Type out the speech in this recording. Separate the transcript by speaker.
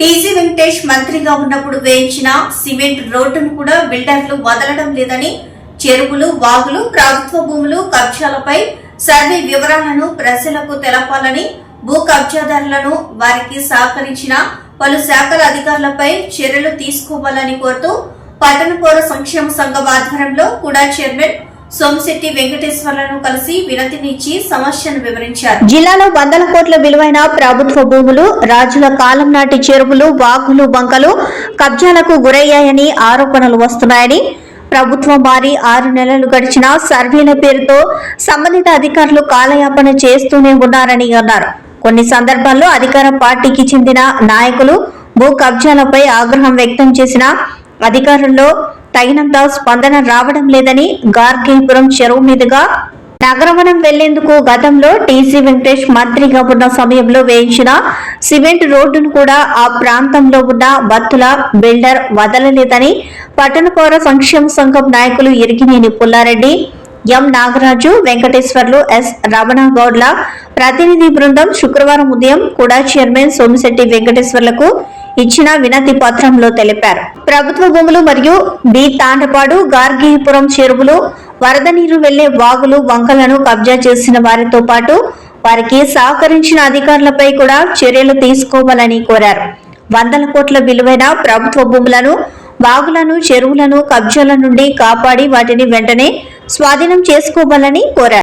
Speaker 1: TG Venkatesh మంత్రిగా ఉన్నప్పుడు వేయించిన సిమెంట్ రోడ్డును కూడా బిల్డర్లు వదలడం లేదని చెరువులు వాగులు ప్రభుత్వ భూములు కబ్జాలపై సర్వే వివరాలను ప్రజలకు తెలపాలని భూ కబ్జాదారులను వారికి సహకరించిన పలు శాఖల అధికారులపై చర్యలు తీసుకోవాలని కోరుతూ పట్టణ పౌర సంక్షేమ సంఘం ఆధ్వర్యంలో కూడా చైర్మన్ సోమిశెట్టి వెంకటేశ్వర్లను కలిసి వినతినిచ్చి సమస్యను వివరించారు. జిల్లాలో వందల కోట్ల విలువైన ప్రభుత్వ భూములు రాజుల కాలం నాటి చెరువులు వాగులు బంకలు కబ్జాలకు గురయ్యాయని ఆరోపణలు వస్తున్నాయని ప్రభుత్వం మారి ఆరు నెలలు గడిచిన సర్వేల పేరుతో సంబంధిత అధికారులు కాలయాపన చేస్తూనే ఉన్నారని అన్నారు. కొన్ని సందర్భాల్లో అధికార పార్టీకి చెందిన నాయకులు భూ కబ్జాలపై ఆగ్రహం వ్యక్తం చేసిన అధికారుల్లో తగినంత స్పందన రావడం లేదని గార్గీపురం చెరువు మీదుగా నగరవనం వెళ్ళేందుకు గతంలో టీసీ వెంకటేష్ మంత్రిగా ఉన్న సమయంలో వేయించిన సిమెంట్ రోడ్డును కూడా ఆ ప్రాంతంలో ఉన్న బత్తుల బిల్డర్ వదలలేదని పట్టణ పౌర సంక్షేమ సంఘం నాయకులు ఇరిగినేని పుల్లారెడ్డి ఎం నాగరాజు వెంకటేశ్వర్లు ఎస్ రమణ గౌడ్ల ప్రతినిధి బృందం శుక్రవారం ఉదయం కూడా చైర్మన్ సోమిశెట్టి వెంకటేశ్వర్లకు ఇచ్చిన వినతి పత్రంలో తెలిపారు. ప్రభుత్వ భూములు మరియు డి తాండపాడు గార్గీపురం చెరువులు వరద నీరు వెళ్ళే వాగులు వంకలను కబ్జా చేసిన వారితో పాటు వారికి సహకరించిన అధికారులపై కూడా చర్యలు తీసుకోవాలని కోరారు. వందల కోట్ల విలువైన ప్రభుత్వ భూములను వాగులను చెరువులను కబ్జాల నుండి కాపాడి వాటిని వెంటనే స్వాధీనం చేసుకోవాలని కోరారు.